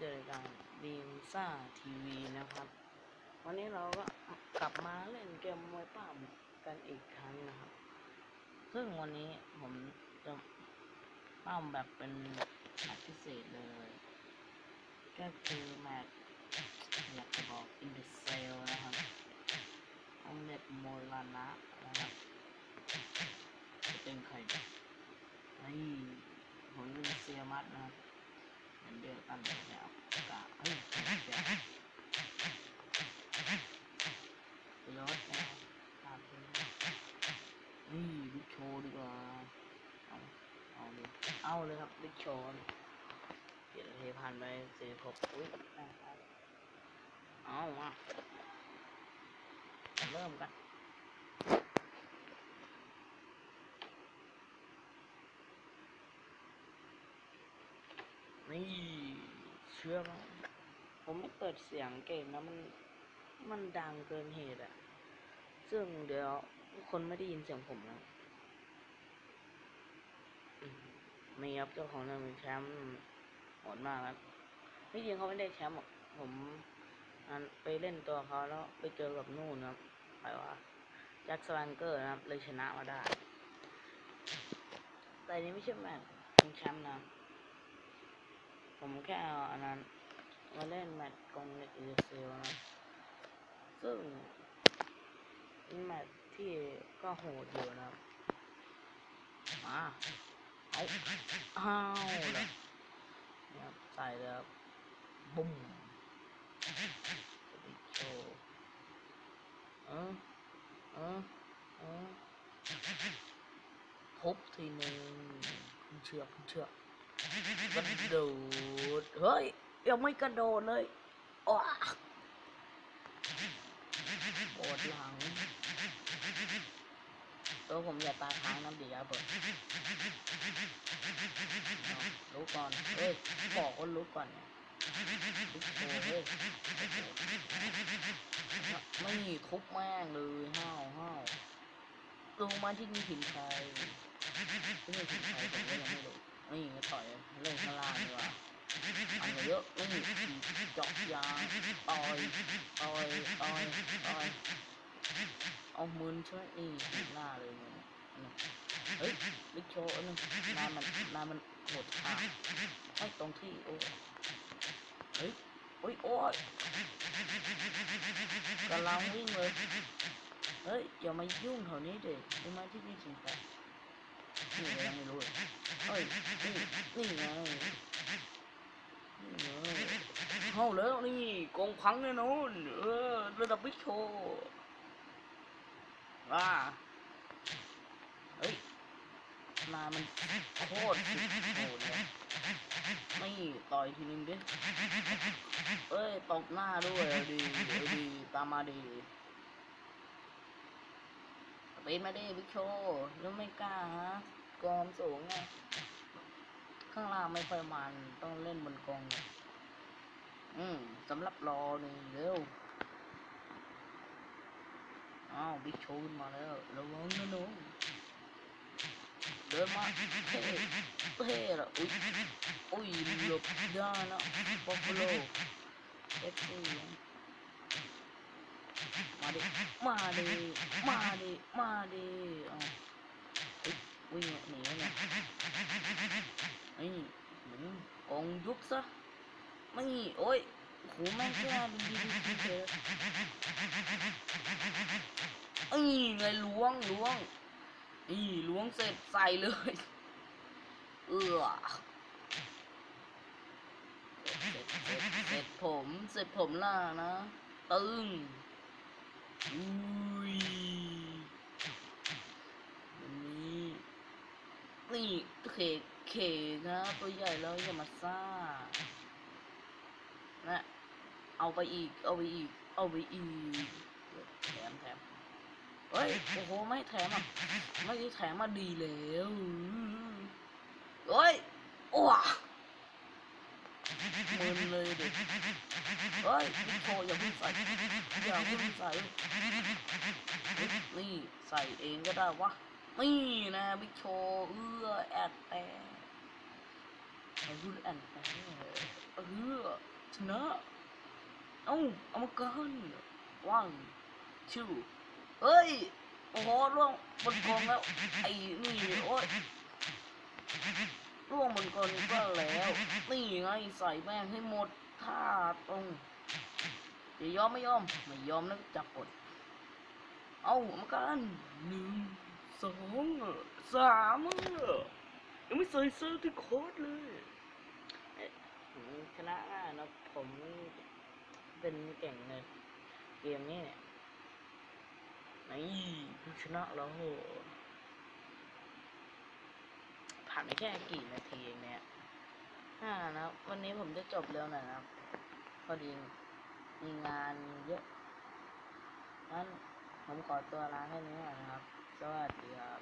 เดินการดีมซ่าทีวีนะครับ วันนี้เราก็กลับมาเล่นเกมมวยป้ามกันอีกครั้งนะครับ ซึ่งวันนี้ผมจะป้ามแบบเป็นแมตช์พิเศษเลย ก็คือแมตช์อยากจะบอกอินเดเซลนะครับออมเล็ตโมลานะนะครับจะเป็นใครนี่ผมเป็นเซียมัสนะครับ เหมือนเดียวกันเลยแล้วกะเฮ้ยเดี๋ยวรถนะครับตามไปนี่บิ๊กโชว์ดีกว่าเอาเอาเลยเอาเลยครับบิ๊กโชว์เจ็ดนาทีผ่านไปสี่หกอุ้ยได้ได้เอามาเริ่มกัน นี่เชื่อไหมผมไม่เปิดเสียงเกมนะมันมันดังเกินเหตุอะซึ่งเดี๋ยวคนไม่ได้ยินเสียงผมแล้วมีครับเจ้าของเรื่องเป็นแชมป์โหดมากครับที่จริงเขาไม่ได้แชมป์หรอกผมไปเล่นตัวเขาแล้วไปเจอกับนู่นนะครับใครว่าแจ็คสแวงเกอร์นะครับเลยชนะมาได้ แต่นี้ไม่ใช่แมตช์เป็นแชมป์นะ ผมแค่เอาอันนั้นมาเล่นแมตช์กองเล็กอีเซลนะซึ่งเป็นแมตช์ที่ก็โหดอยู่นะครับมาเอาอ้าวเลยเนี่ยครับใส่เลยครับบุ้มบิ๊กโชว์เออเออเออทุบทีหนึ่งขึ้นเชือกขึ้นเชือ กระโดด เฮ้ย ยังไม่กระโดดเลยอ้าปวดหลังเออผมอย่าตาค้างน้ำดีครับเปิดรู้ก่อน เฮ้ย บอกว่ารู้ก่อนเนี่ยรู้โอ้ยไม่ทุบแม่งเลยห้าวห้าวลงมาที่นี่ถิ่นไทยที่นี่ถิ่นไทยผมก็ยังไม่รู้ นี่ก็ถอยเล่นข้างล่างดีกว่าอันเยอะนี่เจาะยางต่อยต่อยต่อยต่อยเอามือช่ไหมนี่หน้าเลยมือนี่เฮ้ยลิโชว์อันนึงนายมันนายมันโหดขาไม่ตรงที่โอ้เฮ้ยโอ้ยโอ้ยกำลังวิ่งเลยเฮ้ยอย่ามายุ่งแถวนี้เด็กรู้ไหมที่นี่จริงแต่ นี่ยังไม่รู้เลยเอ้ยนี่นี่ไงเข้าแล้วนี่กองพังแน่นอนเออระดับวิกโชว่าเฮ้ยนามันโคตรสุดโหดเลยไม่ต่อยทีนึงดิเอ้ยตบหน้าด้วยดีดีตามมาดีปีนมาดิวิกโชแล้วไม่กล้าฮะ กองสูงไงข้างล่างไม่ค่อยมันต้องเล่นบนกองเนี่ยอืมสำหรับรอหนึ่งเร็วอ้าวบิ๊กโชว์ขึ้นมาแล้วระวังนะน้องเดินมาเท่เท่ละอุ้ยอุ้ยหลบได้นะบัฟฟาโลเอฟซีมาดิมาดิมาดิมาดิอ้าวอุ๊ยวิ่งหนีเนี่ยนี่เหมือน กองยุบซะไม่โอ้ยโหแม่งแค่ดีดีดีเฉยเอ้ยไงล้วงล้วงนี่ล้วงเสร็จใส่เลยเออเสร็จเสร็จเสร็จผมเสร็จผมล่ะนะตึงอุ้ยนนี้นี่เค เคนะ ตัวใหญ่แล้วอย่ามาซ่านะเอาไปอีก เอาไปอีก เอาไปอีก แถมแถมเฮ้ย โอ้โห ไม่แถมอะไม่ได้แถมมาดีแล้วเฮ้ยอ้วมึนเลยเด็กเฮ้ยโชอย่าเพิ่งใส่อย่าเพิ่งใส่ นี่ ใส่เองก็ได้วะ นี่นะบิ๊กโชว์เอื้อแอดแต่ ไอ้รุ่นแอนเอออชนะเอ้าเอามากันว่างชื่อเอ้ย โอ้โหร่วงบนกองแล้ว ไอ้นี่โอ้ยร่วงบนกองก็แล้ว นี่ไงใส่แม่งให้หมดท่าตรงจะยอมไม่ยอม ไม่ยอมนะจับกดเอาเอามากันหนึ่งสองสาม ยังไม่ใส่เสื้อที่โค้ดเลยเอ๊ะผมชนะง่ายนะผมเป็นเก่งในเกมนี้เนี่ยนี่ชนะแล้วผ่านไปแค่กี่นาทีเองเนี่ยห้านะวันนี้ผมจะจบเร็วหน่อยนะครับ พอดีมีงานเยอะงั้นผมขอตัวลาแค่นี้นะครับ สวัสดีครับ